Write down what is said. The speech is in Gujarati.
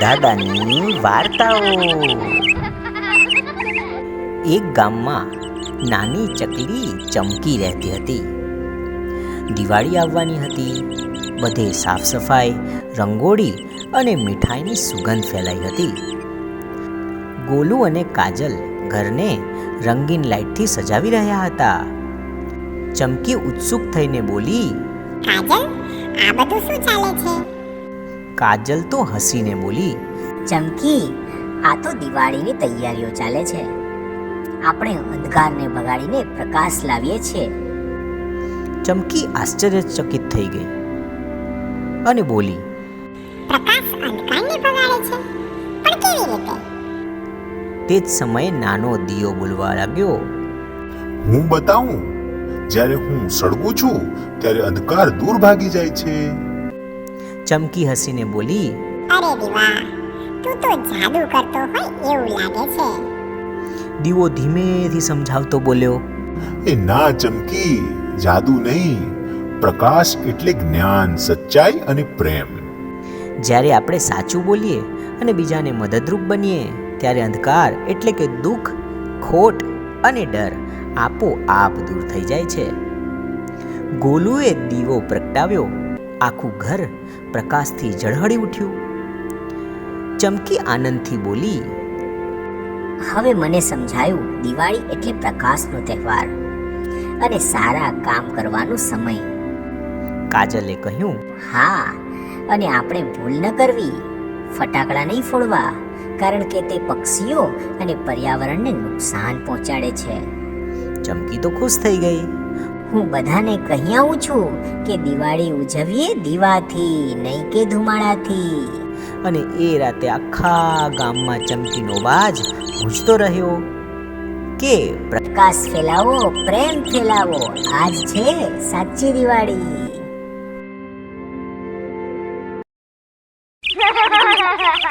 દાદાની વાર્તાઓ. એક ગામમાં નાની ચકલી ચમકી રહેતી હતી. દિવાળી આવવાની હતી. બધે સાફ સફાઈ, રંગોળી અને મીઠાઈની સુગંધ ફેલાઈ હતી. ગોલુ અને કાજલ ઘરને રંગીન લાઇટથી સજાવી રહ્યા હતા. ચમકી ઉત્સુક થઈને બોલી, કાજલ, આ બધું શું ચાલે છે? કાજલ તો હસીને બોલી ચમકી આ તો દિવાળીની તૈયારીઓ ચાલે છે. આપણે અંધકારને ભગાડીને પ્રકાશ લાવીએ છીએ. ચમકી આશ્ચર્યચકિત થઈ ગઈ અને બોલી પ્રકાશ અંધકારને ભગાડે છે? પણ કેવી રીતે? તે જ સમયે નાનો દિયો બોલવા લાગ્યો હું બતાવું જ્યારે હું સળગું છું ત્યારે અંધકાર દૂર ભાગી જાય છે. ચમકી હસીને બોલી અરે દીવા તું તો જાદુ કરતો હોય એવું લાગે છે. દીવો ધીમેથી સમજાવતો બોલ્યો એ ના ચમકી જાદુ નહીં પ્રકાશ એટલે જ્ઞાન સચ્ચાઈ અને પ્રેમ. જ્યારે આપણે સાચું બોલીએ અને બીજાને મદદરૂપ બનીએ ત્યારે અંધકાર એટલે કે દુઃખ ખોટ અને ડર આપોઆપ દૂર થઈ જાય છે. ગોલુએ દીવો પ્રગટાવ્યો આખું ઘર પ્રકાશથી ઝળહળી ઉઠ્યું. ચમકી આનંદથી બોલી હવે મને સમજાયું દિવાળી એટલે પ્રકાશનો તહેવાર અને સારા કામ કરવાનો સમય. કાજલે કહ્યું હા અને આપણે ભૂલ ન કરવી. ફટાકડા નહીં ફોડવા કારણ કે તે પક્ષીઓ અને પર્યાવરણને નુકસાન પહોંચાડે છે. ચમકી તો ખુશ થઈ ગઈ. હું બધાને કહી આવું છું કે દિવાળી ઉજવીએ દીવાથી નહીં કે ધુમાડાથી. અને એ રાતે આખા ગામમાં ચમકીનો વાજ ગૂંજતો રહ્યો કે પ્રકાશ ફેલાવો પ્રેમ ફેલાવો આજ છે સાચી દિવાળી.